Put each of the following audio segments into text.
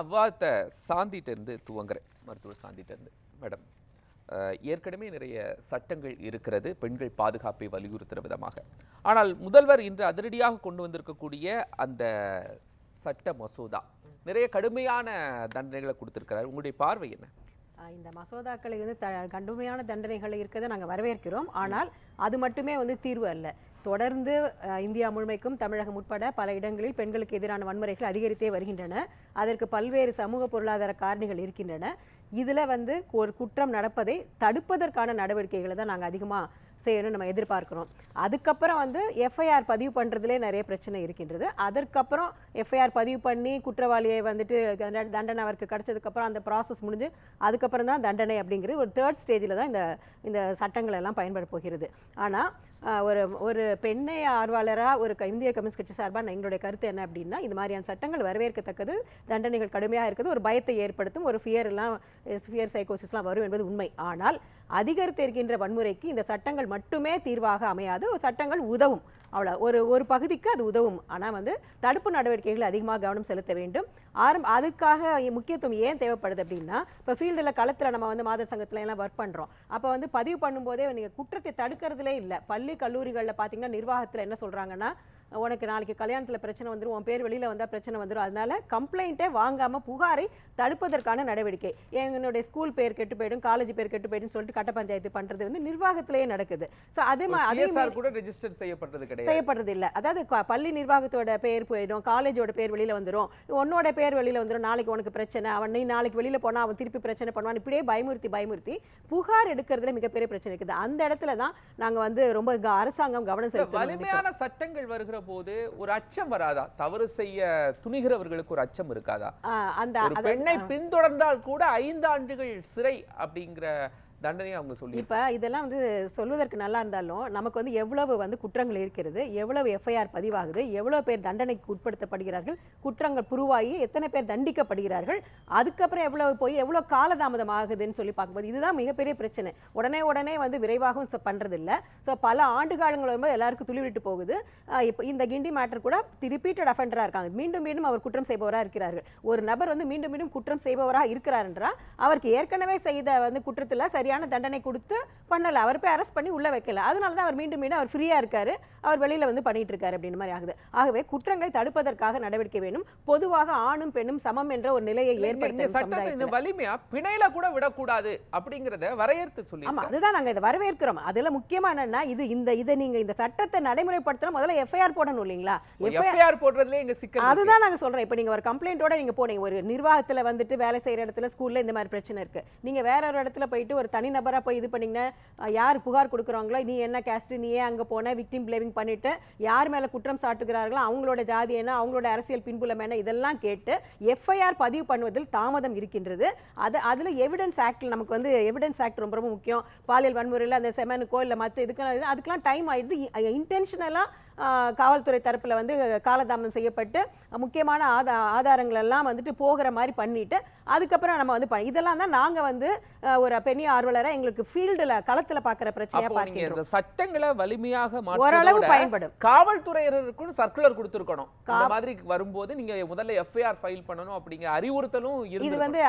அவ்வாத்தை சாந்திட்டேருந்து துவங்குறேன். மருத்துவர் சாந்திட்டேருந்து மேடம். ஏற்கனவே நிறைய சட்டங்கள் இருக்கிறது. பெண்கள் பாதுகாப்பை வலியுறுத்துகிற விதமாக. ஆனால் முதல்வர் இன்று அதிரடியாக கொண்டு வந்திருக்கக்கூடிய அந்த சட்ட மசோதா நிறைய கடுமையான தண்டனைகளை கொடுத்துருக்கிறார். உங்களுடைய பார்வை என்ன? இந்த மசோதாக்களை வந்து த கடுமையான தண்டனைகள் இருக்கிறதை நாங்கள் வரவேற்கிறோம். ஆனால் அது மட்டுமே வந்து தீர்வு அல்ல. தொடர்ந்து இந்தியா முழுமைக்கும் தமிழகம் உட்பட பல இடங்களில் பெண்களுக்கு எதிரான வன்முறைகள் அதிகரித்தே வருகின்றன. அதற்கு பல்வேறு சமூக பொருளாதார காரணிகள் இருக்கின்றன. இதில் வந்து ஒரு குற்றம் நடப்பதை தடுப்பதற்கான நடவடிக்கைகளை தான் நாங்கள் அதிகமாக செய்யணும்னு நம்ம எதிர்பார்க்குறோம். அதுக்கப்புறம் வந்து எஃப்ஐஆர் பதிவு பண்ணுறதுலே நிறைய பிரச்சனை இருக்கின்றது. அதற்கப்புறம் எஃப்ஐஆர் பதிவு பண்ணி குற்றவாளியை வந்துட்டு தண்டனை அவருக்கு கிடைச்சதுக்கப்புறம் அந்த ப்ராசஸ் முடிஞ்சு அதுக்கப்புறம் தான் தண்டனை அப்படிங்கிறது ஒரு தேர்ட் ஸ்டேஜில் தான் இந்த இந்த சட்டங்கள் எல்லாம் பயன்பட போகிறது. ஆனால் ஒரு ஒரு பெண்ணை ஆர்வலராக ஒரு இந்திய கம்யூனிஸ்ட் கட்சி சார்பாக எங்களுடைய கருத்து என்ன அப்படின்னா இந்த மாதிரியான சட்டங்கள் வரவேற்கத்தக்கது தண்டனைகள் கடுமையாக இருக்குது ஒரு பயத்தை ஏற்படுத்தும் ஒரு ஃபியர் எல்லாம் ஃபியர் சைக்கோசிஸ்லாம் வரும் என்பது உண்மை. ஆனால் அதிகரித்து இருக்கின்ற வன்முறைக்கு இந்த சட்டங்கள் மட்டுமே தீர்வாக அமையாது. ஒரு சட்டங்கள் உதவும். அவ்வளோ ஒரு ஒரு பகுதிக்கு அது உதவும். ஆனால் வந்து தடுப்பு நடவடிக்கைகள் அதிகமாக கவனம் செலுத்த வேண்டும். ஆரம்ப அதுக்காக முக்கியத்துவம் ஏன் தேவைப்படுது அப்படின்னா இப்போ ஃபீல்டில் களத்தில் நம்ம வந்து மாத சங்கத்தில் எல்லாம் ஒர்க் பண்ணுறோம் அப்போ வந்து பதிவு பண்ணும்போதே நீங்கள் குற்றத்தை தடுக்கிறதுலே இல்லை. பள்ளி கல்லூரிகளில் பார்த்தீங்கன்னா நிர்வாகத்தில் என்ன சொல்கிறாங்கன்னா உனக்கு நாளைக்கு கல்யாணத்தில் பிரச்சனை வந்துடும் உன் பேர் வெளியில் வந்தால் பிரச்சனை வந்துடும் அதனால கம்ப்ளைண்ட்டே வாங்காமல் புகாரை தடுப்பதற்கான நடவடிக்கை. என்னுடைய ஸ்கூல் பேர் கெட்டு போயிடும் காலேஜ் பேர் கெட்டு போயிடும் சொல்லிட்டு கட்ட பஞ்சாயத்து பண்ணுறது வந்து நிர்வாகத்திலேயே நடக்குது. ஸோ அதே மாதிரி கூட ரெஜிஸ்டர் செய்யப்பட்டது கிடையாது. செய்யப்படுறது இல்ல அதாவது பள்ளி நிர்வாகத்தோட பேர் போயிடும் காலேஜோட பேர் வெளியில வந்துரும். உன்னோட பேர் வெளியில வந்துரும் நாளைக்கு உனக்கு பிரச்சனை அவன் நீ நாளைக்கு வெளியில போனா அவன் திருப்பி பிரச்சனை பண்ணுவான் இப்படியே பயமுறுத்தி பயமுறுத்தி புகார் எடுக்கிறதுல மிகப்பெரிய பிரச்சனை இருக்குது. அந்த இடத்துல தான் நாங்க வந்து ரொம்ப அரசாங்கம் கவனம் செலுத்தணும் வலிமையான சட்டங்கள் வருகிற போது ஒரு அச்சம் வராதா? தவறு செய்ய துணிகிறவர்களுக்கு ஒரு அச்சம் இருக்காதா? அந்த பெண்ணை பின்தொடர்ந்தால் கூட ஐந்து ஆண்டுகள் சிறை அப்படிங்கிற தண்டனையை அவங்க சொல்லி இப்போ இதெல்லாம் வந்து சொல்வதற்கு நல்லா இருந்தாலும் நமக்கு வந்து எவ்வளவு வந்து குற்றங்கள் இருக்கிறது எவ்வளவு எஃப்ஐஆர் பதிவாகுது எவ்வளவு பேர் தண்டனைக்கு உட்படுத்தப்படுகிறார்கள் குற்றங்கள் புருவாகி எத்தனை பேர் தண்டிக்கப்படுகிறார்கள் அதுக்கப்புறம் எவ்வளவு போய் எவ்வளவு காலதாமதம் ஆகுதுன்னு சொல்லி பார்க்கும்போது இதுதான் மிகப்பெரிய பிரச்சனை. உடனே உடனே வந்து விரைவாகவும் ச- பண்றது ஸோ பல ஆண்டு காலங்கள் வரும்போது எல்லாருக்கும் துளிவிட்டு போகுது. இப்போ இந்த கிண்டி மேட்டர் கூட ரிப்பீட்டட் அஃபெண்டராக இருக்காங்க. மீண்டும் மீண்டும் அவர் குற்றம் செய்பவராக இருக்கிறார்கள். ஒரு நபர் வந்து மீண்டும் மீண்டும் குற்றம் செய்பவராக இருக்கிறார் என்றால் அவருக்கு ஏற்கனவே செய்த வந்து குற்றத்தில் சரியாக சரியான தண்டனை கொடுத்து பண்ணல. அவர் போய் அரெஸ்ட் பண்ணி உள்ள வைக்கல. அதனால தான் அவர் மீண்டும் மீண்டும் அவர் ஃப்ரீயா இருக்காரு. அவர் வெளியில வந்து பண்ணிட்டு இருக்காரு அப்படின்னு மாதிரி ஆகுது. ஆகவே குற்றங்களை தடுப்பதற்காக நடவடிக்கை வேணும். பொதுவாக ஆணும் பெண்ணும் சமம் என்ற ஒரு நிலையை ஏற்படுத்த வலிமையா பிணையில கூட விடக்கூடாது அப்படிங்கறத வரையறுத்து சொல்லி ஆமா அதுதான் நாங்க இதை வரவேற்கிறோம். அதுல முக்கியமா என்னன்னா இது இந்த இதை நீங்க இந்த சட்டத்தை நடைமுறைப்படுத்தணும். முதல்ல எஃப்ஐஆர் போடணும் இல்லைங்களா? எஃப்ஐஆர் போடுறதுல எங்க சிக்கல். அதுதான் நாங்க சொல்றோம். இப்போ நீங்க ஒரு கம்ப்ளைண்ட்டோட நீங்க போனீங்க. ஒரு நிர்வாகத்துல வந்துட்டு வேலை செய்யற இடத்துல ஸ்கூல்ல இந்த மாதிரி பிரச்சனை இருக்கு. நீங்க வேற ஒரு இடத்துல போயிட்டு ஒரு தனிநபராக போய் இது பண்ணிங்கன்னா யார் புகார் கொடுக்குறாங்களோ நீ என்ன கேஸ்ட் நீ ஏன் அங்கே போன விக்டிம் பிளேவிங் பண்ணிட்டு யார் மேலே குற்றம் சாட்டுகிறார்களோ அவங்களோட ஜாதி என்ன அவங்களோட அரசியல் பின்புலம் என்ன இதெல்லாம் கேட்டு எஃப்ஐஆர் பதிவு பண்ணுவதில் தாமதம் இருக்கின்றது. அது அதில் எவிடன்ஸ் ஆக்ட்ல நமக்கு வந்து எவிடன்ஸ் ஆக்ட் ரொம்ப ரொம்ப முக்கியம். பாலியல் வன்முறையில் அந்த செமனுக்கோ இல்லை மற்ற இதுக்கெல்லாம் அதுக்கெல்லாம் டைம் ஆகிடுது இன்டென்ஷனலாக காவல்துறை தரப்புல வந்து காலதாமதம் செய்யப்பட்டு முக்கியமான ஆதா ஆதாரங்கள் எல்லாம் வந்துட்டு போகிற மாதிரி பண்ணிட்டு அதுக்கப்புறம் நம்ம வந்து பண்ண- இதெல்லாம் தான் நாங்க வந்து ஒரு பெரிய ஆர்வலரா எங்களுக்கு ஃபீல்டுல களத்துல பாக்குற பிரச்சனையா அப்போ நீங்க பார்க்கிறோம் சட்டங்களை வலிமையாக ஓரளவு பயன்படும். காவல்துறையினருக்கும் சர்க்குலர் கொடுத்திருக்கணும். இந்த மாதிரி வரும்போது நீங்க முதல்ல எஃப்ஐஆர் ஃபைல் பண்ணணும் அப்படிங்கிற அறிவுறுத்தலும் இது வந்து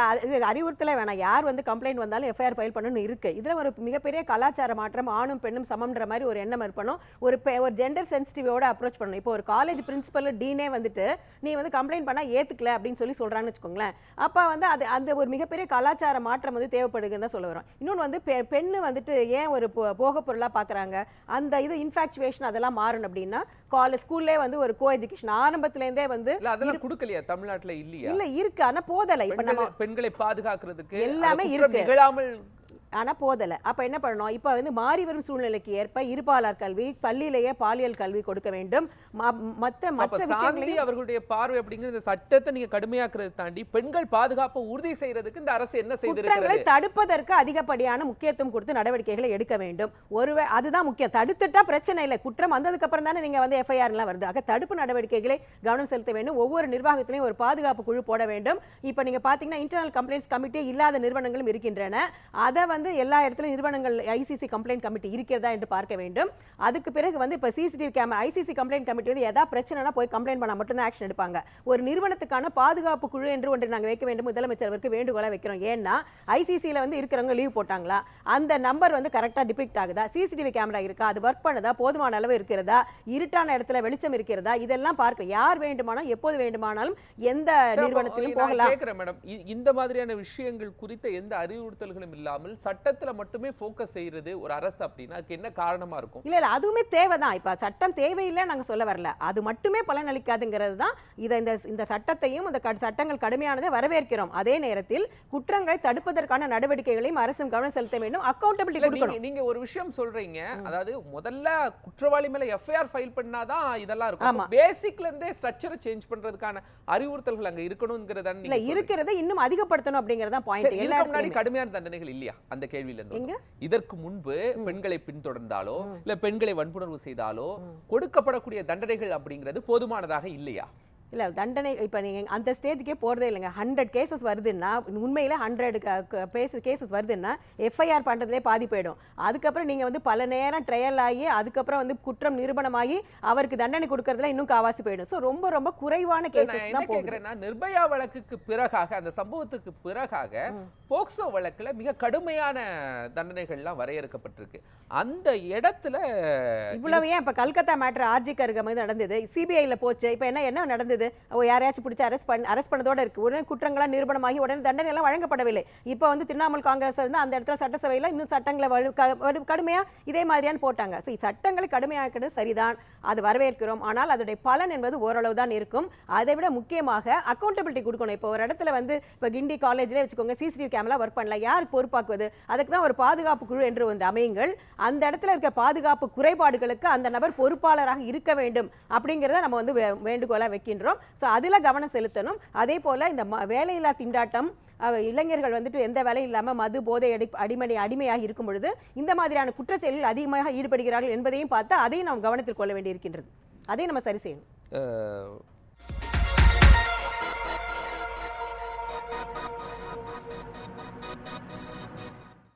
அறிவுறுத்தல வேணாம். யார் வந்து கம்ப்ளைண்ட் வந்தாலும் எஃப்ஐஆர் ஃபைல் பண்ணணும் இருக்கு. இதுல ஒரு மிகப்பெரிய கலாச்சார மாற்றம் ஆணும் பெண்ணும் சமம்ன்ற மாதிரி ஒரு எண்ணம் இருக்கணும் ஒரு ஒரு ஜெண்டர் சென்சிட்டிவோட அப்ரோச் பண்ணணும். இப்போ ஒரு காலேஜ் பிரின்சிபல் டீனே வந்துட்டு நீ வந்து கம்ப்ளைண்ட் பண்ணா ஏத்துக்கல அப்படின்னு சொல்லி சொல்றான்னு வச்சுக்கோங்களேன். அப்ப வந்து அது அந்த ஒரு மிகப்பெரிய கலாச்சார மாற்றம் வந்து தேவைப்படுதுன்னு தான் சொல்ல வரோம். இன்னொன்று வந்து பெ- பெண்ணு வந்துட்டு ஏன் ஒரு போ- போகப் பொருளா பாக்குறாங்க? அந்த இது இன்ஃபாக்சுவேஷன் அதெல்லாம் மாறணும் அப்படின்னா காலேஜ் ஸ்கூல்லே வந்து ஒரு கோ எஜுகேஷன் ஆரம்பத்துல இருந்தே வந்து அதெல்லாம் கொடுக்கலையா? தமிழ்நாட்டுல இல்லையா? இல்ல இருக்கு. ஆனா போதலை. இப்ப நம்ம பெண்களை- பாதுகாக்கிறதுக்கு எல்லாமே இருக்கு. நிகழாமல் ஆனா போதல. அப்ப என்ன பண்ணணும்? இப்ப வந்து மாறி வரும் சூழ்நிலைக்கு ஏற்ப இருபாலார் கல்வி பள்ளியிலேயே பாலியல் கல்வி கொடுக்க வேண்டும். மற்ற சாந்தி விஷயங்களையும் அவர்களுடைய பார்வை அப்படிங்கிற இந்த சட்டத்தை நீங்க கடுமையாக்குறதை தாண்டி பெண்கள் பாதுகாப்பை உறுதி செய்யறதுக்கு இந்த அரசு என்ன குற்றங்களை செய்திருக்கிறது தடுப்பதற்கு அதிகப்படியான முக்கியத்துவம் கொடுத்து நடவடிக்கைகளை எடுக்க வேண்டும். ஒருவே அதுதான் முக்கியம். தடுத்துட்டா பிரச்சனை இல்லை. குற்றம் வந்ததுக்கு அப்புறம் தானே நீங்க வந்து எஃப்ஐஆர் எல்லாம் வருது. ஆக தடுப்பு நடவடிக்கைகளை கவனம் செலுத்த வேண்டும். ஒவ்வொரு நிர்வாகத்திலையும் ஒரு பாதுகாப்பு குழு போட வேண்டும். இப்ப நீங்க பாத்தீங்கன்னா இன்டர்னல் கம்ப்ளைண்ட்ஸ் கமிட்டி இல்லாத நிறுவனங்களும் இருக்கின்றன. அதை வந்து வந்து எல்லா இடத்துலயும் நிறுவனங்கள் ஐசிசி கம்ப்ளைண்ட் கமிட்டி இருக்கிறதா என்று பார்க்க வேண்டும். அதுக்கு பிறகு வந்து இப்போ CCTV camera ICC complaint committee வந்து எதா பிரச்சனைனா போய் கம்ப்ளைண்ட் பண்ணா மட்டும்தான் ஆக்ஷன் எடுப்பாங்க. ஒரு நிறுவனத்துக்கான பாதுகாப்பு குழு என்று ஒன்று நாங்க வைக்க வேண்டும். முதலமைச்சர் அவருக்கு வேண்டுகோளா வைக்கிறோம். ஏன்னா ஐசிசியில் வந்து இருக்கிறவங்க லீவ் போட்டாங்களா? அந்த நம்பர் வந்து கரெக்டாக டிபிக்ட் ஆகுதா? சிசிடிவி கேமரா இருக்கா? அது ஒர்க் பண்ணுதா? போதுமான அளவு இருக்கிறதா? இருட்டான இடத்துல வெளிச்சம் இருக்கிறதா? இதெல்லாம் பார்க்க யார் வேண்டுமானாலும் எப்போது வேண்டுமானாலும் எந்த நிறுவனத்திலும் போகலாம். மேடம். இந்த மாதிரியான விஷயங்கள் குறித்த எந்த அறிவுறுத்தல்களும் இல்லாமல் சட்டத்துல மட்டுமே ஃபோக்கஸ் செய்யறது ஒரு அரசு அப்படின்னா அதுக்கு என்ன காரணமா இருக்கும்? இல்ல இல்ல அதுவுமே தேவைதான். இப்ப சட்டம் தேவையில்லை நாங்க சொல்ல வரல. அது மட்டுமே பலனளிக்காதுங்கிறது தான் இதை இந்த இந்த சட்டத்தையும் இந்த சட்டங்கள் கடுமையானதை வரவேற்கிறோம். அதே நேரத்தில் குற்றங்களை தடுப்பதற்கான நடவடிக்கைகளையும் அரசும் கவனம் செலுத்த வேண்டும். அக்கௌண்டபிலிட்டி கொடுக்கணும். நீங்க ஒரு விஷயம் சொல்றீங்க. அதாவது முதல்ல குற்றவாளி மேல எஃப்ஐஆர் ஃபைல் பண்ணாதான் இதெல்லாம் இருக்கும். பேசிக்ல இருந்தே ஸ்ட்ரக்சரை சேஞ்ச் பண்றதுக்கான அறிவுறுத்தல்கள் அங்க இருக்கணுங்கிறத இல்ல இருக்கிறத இன்னும் அதிகப்படுத்தணும் அப்படிங்கறத பாயிண்ட் இதுக்கு முன்னாடி. கடுமையான தண்டனைகள் இல்லையா? அந்த கேள்வியில இருந்து எங்க? இதற்கு முன்பு பெண்களை பின்தொடர்ந்தாலோ இல்ல பெண்களை வன்புணர்வு செய்தாலோ கொடுக்கப்படக்கூடிய தண்டனைகள் அப்படிங்கிறது போதுமானதாக இல்லையா? இல்ல தண்டனை இப்ப நீங்க அந்த ஸ்டேஜுக்கே போறதே இல்லைங்க. ஹண்ட்ரட் கேசஸ் வருதுன்னா உண்மையில ஹண்ட்ரட் கேசஸ் வருதுன்னா எஃப்ஐஆர் பண்றதுலே பாதி போயிடும். அதுக்கப்புறம் நீங்க வந்து பல நேரம் ட்ரையல் ஆகி அதுக்கப்புறம் வந்து குற்றம் நிரூபணமாகி அவருக்கு தண்டனை கொடுக்கறதுல இன்னும் காவாசி போயிடும். சோ ரொம்ப ரொம்ப குறைவான கேசஸ் தான் போகுது. கேக்குறேன்னா நிர்பயா வழக்குக்கு பிறகாக அந்த சம்பவத்துக்கு பிறகாக போக்சோ வழக்குல மிக கடுமையான தண்டனைகள்லாம் வரையறுக்கப்பட்டிருக்கு. அந்த இடத்துல இவ்வளவு ஏன் இப்ப கல்கத்தா மேட்டர் ஆர்ஜி கருகம் வந்து நடந்தது சிபிஐல போச்சு. இப்ப என்ன என்ன நடந்தது? ஓ யாரையாச்சும் பிடிச்சி அரெஸ்ட் பண்ணி அரெஸ்ட் பண்ணதோடு இருக்குது உடனே குற்றங்களா நிரூபணமாகி உடனே தண்டனை எல்லாம் வழங்கப்படவில்லை. இப்போ வந்து திரிணாமுல் காங்கிரஸ் வந்து அந்த இடத்துல சட்டசபையில் இன்னும் சட்டங்களை வலு- க- கடுமையா இதே மாதிரியான போட்டாங்க. ஸோ சட்டங்களை கடுமையாக்கிறது சரிதான். அது வரவேற்கிறோம். ஆனால் அதோடைய பலன் என்பது ஓரளவு தான் இருக்கும். அதை விட முக்கியமாக அக்கௌண்டபிலிட்டி கொடுக்கணும். இப்போ ஒரு இடத்துல வந்து இப்போ கிண்டி காலேஜ்லேயே வச்சுக்கோங்க சிசிடிவி கேமரா ஒர்க் பண்ணல. யார் பொறுப்பாக்குவது? அதுக்கு தான் ஒரு பாதுகாப்பு குழு என்று வந்து அமையுங்கள். அந்த இடத்துல இருக்க பாதுகாப்பு குறைபாடுகளுக்கு அந்த நபர் பொறுப்பாளராக இருக்க வேண்டும். அப்படிங்கிறத நம்ம வந்து வேண்டுகோளாக வைக்கின்றோம். சொல்கிறோம் ஸோ அதுல கவனம் செலுத்தணும். அதே போல இந்த ம- வேலையில்லா திண்டாட்டம் இளைஞர்கள் வந்துட்டு எந்த வேலையும் இல்லாமல் மது போதை அடி அடிமணி அடிமையாக இருக்கும் பொழுது இந்த மாதிரியான குற்றச்செயலில் அதிகமாக ஈடுபடுகிறார்கள் என்பதையும் பார்த்து அதையும் நாம் கவனத்தில் கொள்ள வேண்டியிருக்கின்றது. அதையும் நம்ம சரி செய்யணும்.